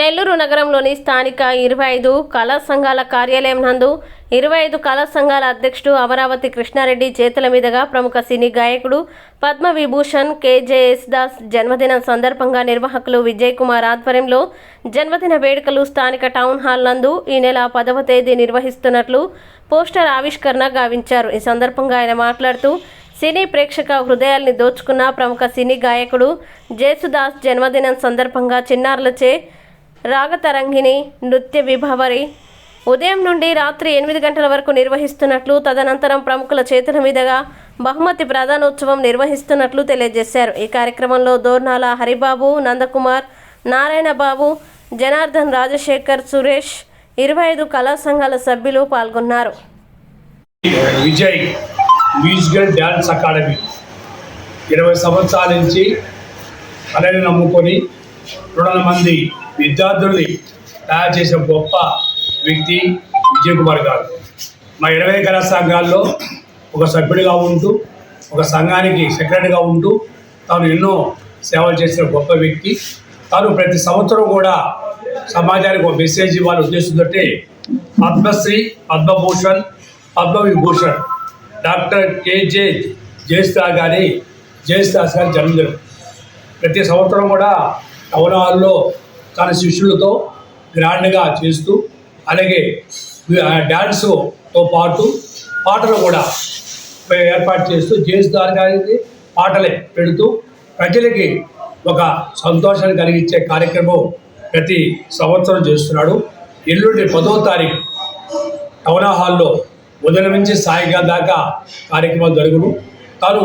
నెల్లూరు నగరంలోని స్థానిక ఇరవై ఐదు కళా సంఘాల కార్యాలయం నందు ఇరవై ఐదు కళా సంఘాల అధ్యక్షుడు అమరావతి కృష్ణారెడ్డి చేతుల మీదుగా ప్రముఖ సినీ గాయకుడు పద్మవిభూషణ్ కేజేఎస్ దాస్ జన్మదినం సందర్భంగా నిర్వాహకులు విజయ్ కుమార్ ఆధ్వర్యంలో జన్మదిన వేడుకలు స్థానిక టౌన్ హాల్ నందు ఈ నెల పదవ తేదీ నిర్వహిస్తున్నట్లు పోస్టర్ ఆవిష్కరణ గావించారు. ఈ సందర్భంగా ఆయన మాట్లాడుతూ సినీ ప్రేక్షక హృదయాల్ని దోచుకున్న ప్రముఖ సినీ గాయకుడు జేసుదాస్ జన్మదినం సందర్భంగా చిన్నారులచే రాగతరంగిణి నృత్య విభవరి. ఉదయం నుండి రాత్రి ఎనిమిది గంటల వరకు నిర్వహిస్తున్నట్లు తదనంతరం ప్రముఖుల చేతుల మీదుగా బహుమతి ప్రధానోత్సవం నిర్వహిస్తున్నట్లు తెలియజేశారు. ఈ కార్యక్రమంలో దోర్నాల హరిబాబు నందకుమార్ నారాయణబాబు జనార్దన్ రాజశేఖర్ సురేష్ ఇరవై ఐదు కళా సంఘాల సభ్యులు పాల్గొన్నారు. Vijay musical dance academy. ఇరవై సంవత్సరాల నుంచి కళని నమ్ముకొని రెండు వందల మంది విద్యార్థుల్ని తయారు చేసిన గొప్ప వ్యక్తి విజయ్ కుమార్ గారు. మా ఇరవై కళా సంఘాల్లో ఒక సభ్యుడిగా ఉంటూ ఒక సంఘానికి సెక్రటరీగా ఉంటూ తాను ఎన్నో సేవలు చేసిన గొప్ప వ్యక్తి. తాను ప్రతి సంవత్సరం కూడా సమాజానికి ఒక మెసేజ్ ఇవ్వాలని ఉద్దేశంతో Padma Shri Padma Bhushan Padma Vibhushan doctor K J గారి జయస్థాస్ గారి జన్మదినం. ప్రతి సంవత్సరం కూడా అవనాల్లో హాల్లో తన శిష్యులతో గ్రాండ్గా చేస్తూ అలాగే డ్యాన్స్తో పాటు పాటలు కూడా ఏర్పాటు చేస్తూ జయస్తార్ పాటలే పెడుతూ ప్రజలకి ఒక సంతోషాన్ని కలిగించే కార్యక్రమం ప్రతి సంవత్సరం చేస్తున్నాడు. ఎల్లుండి పదో తారీఖు టౌనా హాల్లో ఉదయం నుంచి సాయంకాలం దాకా కార్యక్రమాలు జరుగును. తను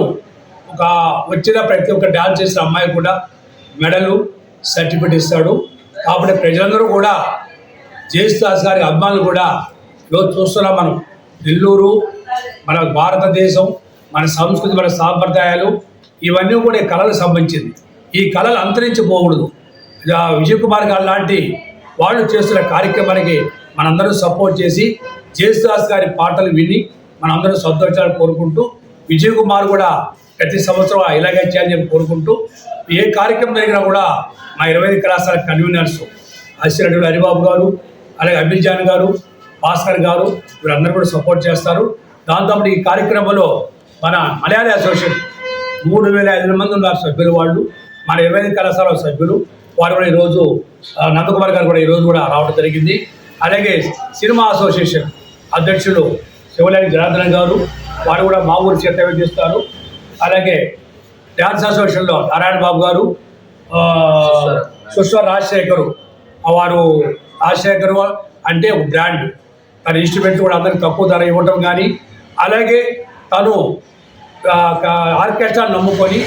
ఒక వచ్చిన ప్రతి ఒక్క డ్యాన్స్ చేసిన అమ్మాయి కూడా మెడలు సర్టిఫికేట్ ఇస్తాడు. కాబట్టి ప్రజలందరూ కూడా జయస్దాస్ గారి అభిమానులు కూడా ఈరోజు చూస్తున్నాం మనం. నెల్లూరు మన భారతదేశం మన సంస్కృతి మన సాంప్రదాయాలు ఇవన్నీ కూడా ఈ కళలకు సంబంధించింది. ఈ కళలు అంతరించిపోకూడదు. ఇక విజయ్ కుమార్ గారు లాంటి వాళ్ళు చేస్తున్న కార్యక్రమానికి మనందరూ సపోర్ట్ చేసి జయస్దాస్ గారి పాటలు విని మనందరూ సంతోషాలు కోరుకుంటూ విజయ్ కుమార్ కూడా ప్రతి సంవత్సరం ఇలాగే చేయాలని కోరుకుంటూ ఏ కార్యక్రమం జరిగినా కూడా మా ఇరవై ఐదు కళాశాల కన్వీనర్స్ అసిరెడ్డి హరిబాబు గారు అలాగే అభిజాన్ గారు భాస్కర్ గారు వీరందరూ కూడా సపోర్ట్ చేస్తారు. దాంతోపాటు ఈ కార్యక్రమంలో మన మలయాళీ అసోసియేషన్ మూడు వేల ఐదు మంది ఉన్నారు సభ్యులు వాళ్ళు. మన ఇరవై ఐదు కళాశాల సభ్యులు. వారు కూడా ఈరోజు నందకుమార్ గారు కూడా ఈరోజు కూడా రావడం జరిగింది. అలాగే సినిమా అసోసియేషన్ అధ్యక్షులు శివలాని జనార్దన్ గారు వారు కూడా మా ఊరు చేత చేస్తారు అలాగే డ్యాన్స్ అసోసియేషన్లో నారాయణ బాబు గారు ఆ, సుష్వ రాజశేఖరు. వారు రాజశేఖర్ అంటే బ్రాండ్. తన ఇన్స్ట్రుమెంట్ కూడా అందరికి తక్కువ ధర ఇవ్వటం కానీ అలాగే తను ఆర్కెస్ట్రా నమ్ముకొని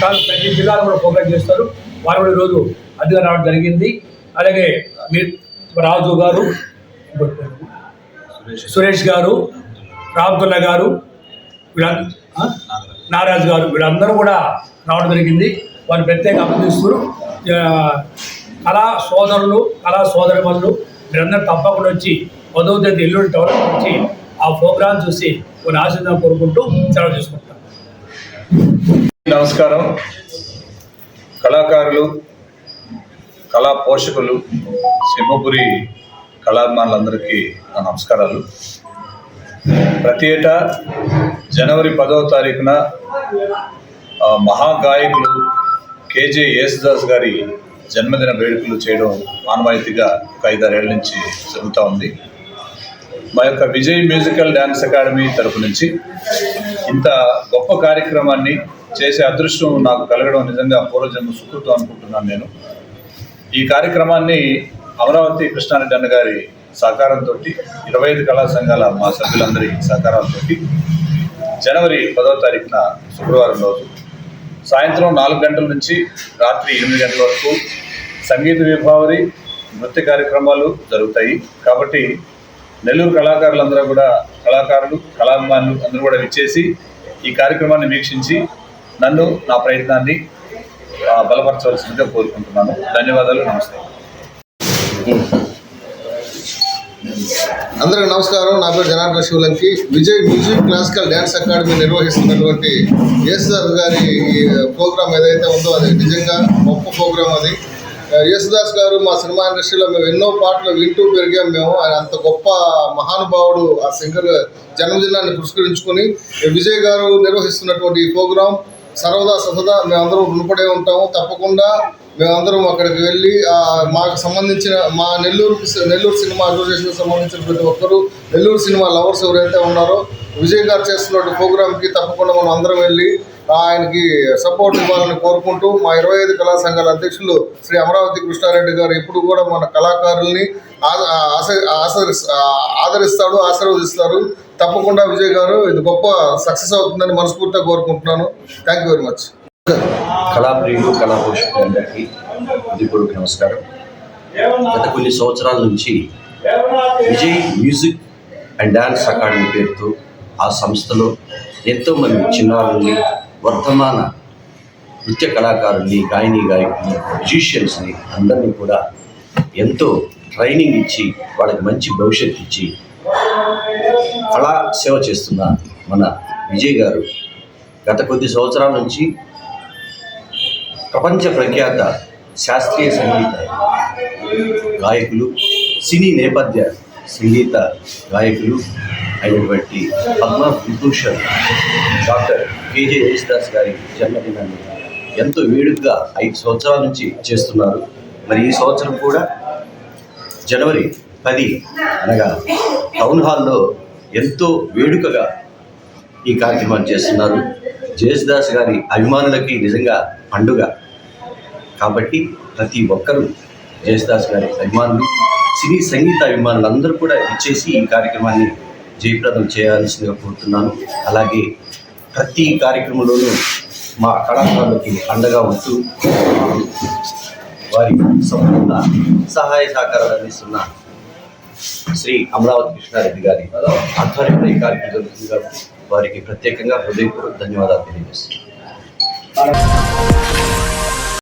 తాను ప్రతి జిల్లాలో కూడా ప్రోగ్రామ్ చేస్తారు. వారు కూడా ఈరోజు అదిగా రావడం జరిగింది. అలాగే మీ రాజు గారు సురేష్ గారు రామతుల్లా గారు వీళ్ళ నారాజ్ గారు వీళ్ళందరూ కూడా రావడం జరిగింది. వారు ప్రత్యేక అభినందిస్తూ కళా సోదరులు కళా సోదరులు మీరందరూ తప్పకుండా వచ్చి పదవ తేదీ ఎల్లుండి టౌన్ వచ్చి ఆ ప్రోగ్రాం చూసి కొన్ని ఆశీర్వాదం కోరుకుంటూ సెలవు చేసుకుంటాం నమస్కారం. కళాకారులు కళా పోషకులు సింహపురి కళాభిమానులందరికీ నా నమస్కారాలు. ప్రతి ఏటా జనవరి పదవ తారీఖున మహాగాయకులు కేజే యేసుదాస్ గారి జన్మదిన వేడుకలు చేయడం ఆనవాయితీగా ఒక ఐదారేళ్ళ నుంచి జరుగుతూ ఉంది. మా యొక్క విజయ్ మ్యూజికల్ డ్యాన్స్ అకాడమీ తరపు నుంచి ఇంత గొప్ప కార్యక్రమాన్ని చేసే అదృష్టం నాకు కలగడం నిజంగా పూర్వజన్మ సుకృతం అనుకుంటున్నాను నేను. ఈ కార్యక్రమాన్ని అమరావతి కృష్ణారెడ్డి అన్న గారి సహకారంతో ఇరవై ఐదు కళా సంఘాల మా సభ్యులందరి సహకారంతో జనవరి పదవ తారీఖున శుక్రవారం రోజు సాయంత్రం నాలుగు గంటల నుంచి రాత్రి ఎనిమిది గంటల వరకు సంగీత విభావరి నృత్య కార్యక్రమాలు జరుగుతాయి. కాబట్టి నెల్లూరు కళాకారులందరూ కూడా కళాకారులు కళాభిమానులు అందరూ కూడా విచ్చేసి ఈ కార్యక్రమాన్ని వీక్షించి నన్ను నా ప్రయత్నాన్ని బలపరచవలసిందిగా కోరుకుంటున్నాను. ధన్యవాదాలు. నమస్తే. అందరికీ నమస్కారం. నా పేరు Janardhana Sivalanki. Vijay music classical dance academy నిర్వహిస్తున్నటువంటి యేసుదాస్ గారి ప్రోగ్రాం ఏదైతే ఉందో అది నిజంగా గొప్ప ప్రోగ్రాం అది. యేసుదాస్ గారు మా సినిమా ఇండస్ట్రీలో మేము ఎన్నో పాటలు వింటూ పెరిగాం మేము. ఆయన అంత గొప్ప మహానుభావుడు ఆ సింగర్ జన్మదినాన్ని పురస్కరించుకొని విజయ్ గారు నిర్వహిస్తున్నటువంటి ఈ ప్రోగ్రాం. సర్వదా సహదా మేమందరం రుణపడే ఉంటాము. తప్పకుండా మేమందరం అక్కడికి వెళ్ళి మాకు సంబంధించిన మా నెల్లూరు నెల్లూరు సినిమా అసోసియేషన్కి సంబంధించిన ప్రతి ఒక్కరూ నెల్లూరు సినిమా లవర్స్ ఎవరైతే ఉన్నారో విజయ్ గారు చేస్తున్న ప్రోగ్రామ్కి తప్పకుండా మనం అందరం వెళ్ళి ఆయనకి సపోర్ట్ ఇవ్వాలని కోరుకుంటూ మా ఇరవై ఐదు కళా సంఘాల అధ్యక్షులు శ్రీ అమరావతి కృష్ణారెడ్డి గారు ఇప్పుడు కూడా మన కళాకారుల్ని ఆ- ఆశ- ఆదరిస్తాడు ఆశీర్వదిస్తారు. తప్పకుండా విజయ్ గారు ఇది గొప్ప సక్సెస్ అవుతుందని మనస్ఫూర్తిగా కోరుకుంటున్నాను. థ్యాంక్ యూ వెరీ మచ్ కళాప్రియులు కళా పోషకులందరికీ హృదయపూర్వక నమస్కారం. గత కొన్ని సంవత్సరాల నుంచి Vijay music and dance academy పేరుతో ఆ సంస్థలో ఎంతోమంది చిన్నారుల్ని వర్ధమాన నృత్య కళాకారుల్ని గాయని గాయకుల్ని మ్యూజిషియన్స్ని అందరినీ కూడా ఎంతో ట్రైనింగ్ ఇచ్చి వాళ్ళకి మంచి భవిష్యత్తు ఇచ్చి కళా సేవ చేస్తున్న మన విజయ్ గారు గత కొద్ది సంవత్సరాల నుంచి ప్రపంచ ప్రఖ్యాత శాస్త్రీయ సంగీత గాయకులు సినీ నేపథ్య సంగీత గాయకులు అయినటువంటి Padma Vibhushan doctor K J Yesudas గారి జన్మదినాన్ని ఎంతో వేడుకగా ఐదు సంవత్సరాల నుంచి చేస్తున్నారు. మరి ఈ సంవత్సరం కూడా జనవరి పది అనగా టౌన్ హాల్లో ఎంతో వేడుకగా ఈ కార్యక్రమాన్ని చేస్తున్నారు. జయేసుదాస్ గారి అభిమానులకి నిజంగా పండుగ. కాబట్టి ప్రతి ఒక్కరూ జయసుదాస్ గారి అభిమానులు సినీ సంగీత అభిమానులు అందరూ కూడా ఇచ్చేసి ఈ కార్యక్రమాన్ని జయప్రదం చేయాల్సిందిగా కోరుతున్నాను. అలాగే ప్రతి కార్యక్రమంలోనూ మా కళాకారులకి అండగా ఉంటూ వారి సంపూర్ణ సహాయ సహకారాలు అందిస్తున్న శ్రీ అమరావతి కృష్ణారెడ్డి గారి ఆధ్వర్యంలో ఈ కార్యక్రమం జరుగుతుంది కాబట్టి వారికి ప్రత్యేకంగా హృదయపూర్వక ధన్యవాదాలు తెలియజేస్తున్నాను.